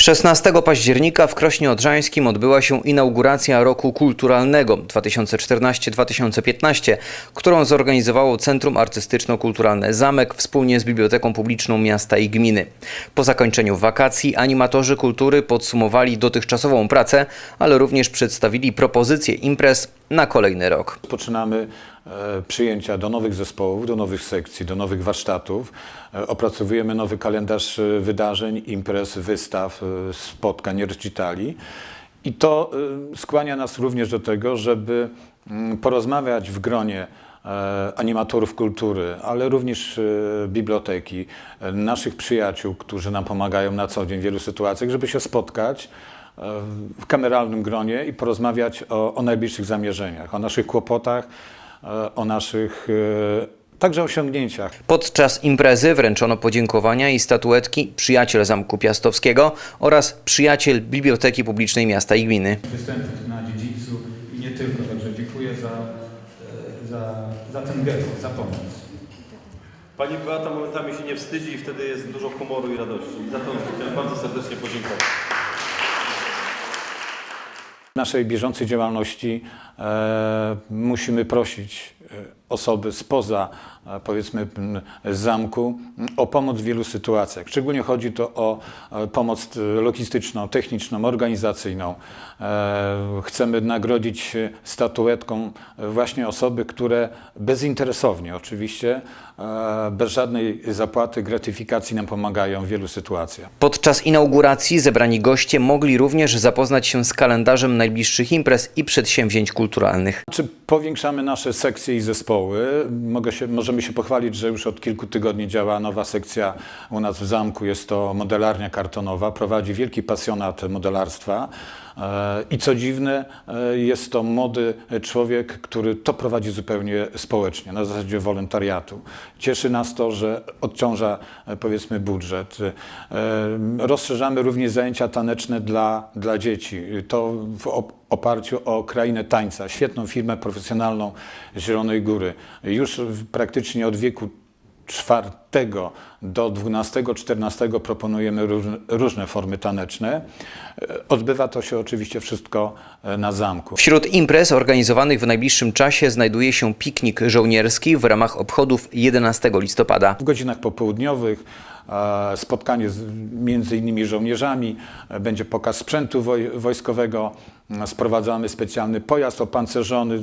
16 października w Krośnie Odrzańskim odbyła się inauguracja roku kulturalnego 2014-2015, którą zorganizowało Centrum Artystyczno-Kulturalne Zamek wspólnie z Biblioteką Publiczną Miasta i Gminy. Po zakończeniu wakacji animatorzy kultury podsumowali dotychczasową pracę, ale również przedstawili propozycje imprez na kolejny rok. Rozpoczynamy e, przyjęcia do nowych zespołów, do nowych sekcji, do nowych warsztatów. E, Opracowujemy nowy kalendarz e, wydarzeń, imprez, wystaw, spotkań, recitali. I to skłania nas również do tego, żeby mm, porozmawiać w gronie animatorów kultury, ale również biblioteki, naszych przyjaciół, którzy nam pomagają na co dzień w wielu sytuacjach, żeby się spotkać w kameralnym gronie i porozmawiać o, o najbliższych zamierzeniach, o naszych kłopotach, e, o naszych e, także osiągnięciach. Podczas imprezy wręczono podziękowania i statuetki Przyjaciel Zamku Piastowskiego oraz Przyjaciel Biblioteki Publicznej Miasta i Gminy. występów na dziedzicu i nie tylko. Także dziękuję za, e, za, za ten gest, za pomoc. Pani Beata momentami się nie wstydzi i wtedy jest dużo humoru i radości. Za to chciałem bardzo serdecznie podziękować. W naszej bieżącej działalności e, musimy prosić osoby spoza, e, powiedzmy, zamku o pomoc w wielu sytuacjach. Szczególnie chodzi to o e, pomoc e, logistyczną, techniczną, organizacyjną. E, chcemy nagrodzić e, statuetką e, właśnie osoby, które bezinteresownie oczywiście, e, bez żadnej zapłaty, gratyfikacji nam pomagają w wielu sytuacjach. Podczas inauguracji zebrani goście mogli również zapoznać się z kalendarzem najbliższych imprez i przedsięwzięć kulturalnych. Czy powiększamy nasze sekcje i zespoły? Się, możemy się pochwalić, że już od kilku tygodni działa nowa sekcja u nas w zamku. Jest to modelarnia kartonowa. Prowadzi wielki pasjonat modelarstwa. E, I co dziwne, e, jest to młody człowiek, który to prowadzi zupełnie społecznie, na zasadzie wolontariatu. Cieszy nas to, że odciąża e, powiedzmy budżet. Rozszerzamy również zajęcia taneczne dla, dla dzieci. To w oparciu o krainę tańca, świetną firmę profesjonalną Zielonej Góry. Już praktycznie od wieku czwartego do 12-14 proponujemy różne, formy taneczne. E, Odbywa to się oczywiście wszystko e, na zamku. Wśród imprez organizowanych w najbliższym czasie znajduje się piknik żołnierski w ramach obchodów 11 listopada. W godzinach popołudniowych e, spotkanie z między innymi żołnierzami, będzie pokaz sprzętu woj, wojskowego, sprowadzamy specjalny pojazd opancerzony,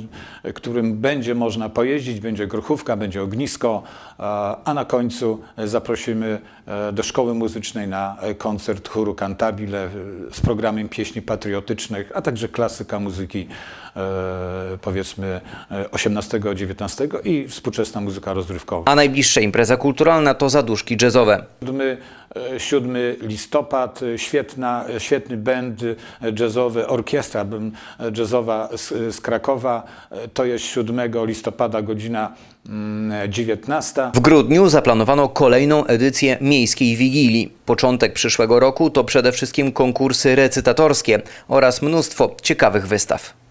którym będzie można pojeździć, będzie grochówka, będzie ognisko, a na końcu e, zaprosimy e, do szkoły muzycznej na e, koncert chóru Cantabile z programem pieśni patriotycznych, a także klasyka muzyki powiedzmy XVIII-XIX i współczesna muzyka rozrywkowa. A najbliższa impreza kulturalna to zaduszki jazzowe. 7, e, 7 listopad, świetna, świetny band jazzowy, orkiestra jazzowa z, z Krakowa. To jest 7 listopada, godzina mm, 19. W grudniu zaplanowano kolejną edycję Miejskiej Wigilii. Początek przyszłego roku to przede wszystkim konkursy recytatorskie oraz mnóstwo ciekawych wystaw.